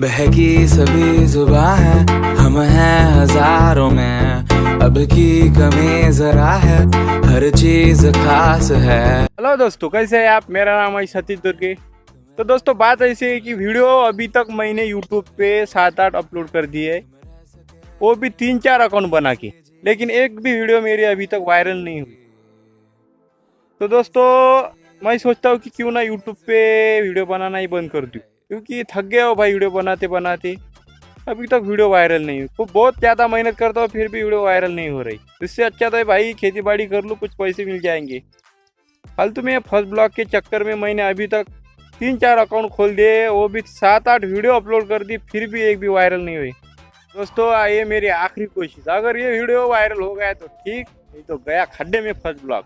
बहकी सभी जुबा है, हम हैं हज़ारों में। अब की कमी जरा है, हर चीज़ खास है। हेलो दोस्तों, कैसे हैं आप? मेरा नाम है सतीश दुर्गे। तो दोस्तों, बात ऐसी है कि वीडियो अभी तक मैंने यूट्यूब पे सात आठ अपलोड कर दिए है। वो भी तीन चार अकाउंट बना के, लेकिन एक भी वीडियो मेरी अभी तक वायरल नहीं हुई। तो दोस्तों, मैं सोचता हूँ कि क्यों ना यूट्यूब पे वीडियो बनाना ही बंद कर दूँ। क्योंकि थक गया हो भाई वीडियो बनाते बनाते। अभी तक वीडियो वायरल नहीं हुई। तो बहुत ज़्यादा मेहनत करता हूँ, फिर भी वीडियो वायरल नहीं हो रही। इससे अच्छा तो भाई खेती बाड़ी कर लूँ, कुछ पैसे मिल जाएँगे। फालतू में फ़र्स्ट ब्लॉग के चक्कर में मैंने अभी तक तीन चार अकाउंट खोल दिए, वो भी सात आठ वीडियो अपलोड कर दी, फिर भी एक भी वायरल नहीं हुई। दोस्तों ये मेरी आखिरी कोशिश। अगर ये वीडियो वायरल हो गया तो ठीक, नहीं तो गया खड्डे में फ़र्स्ट ब्लॉग।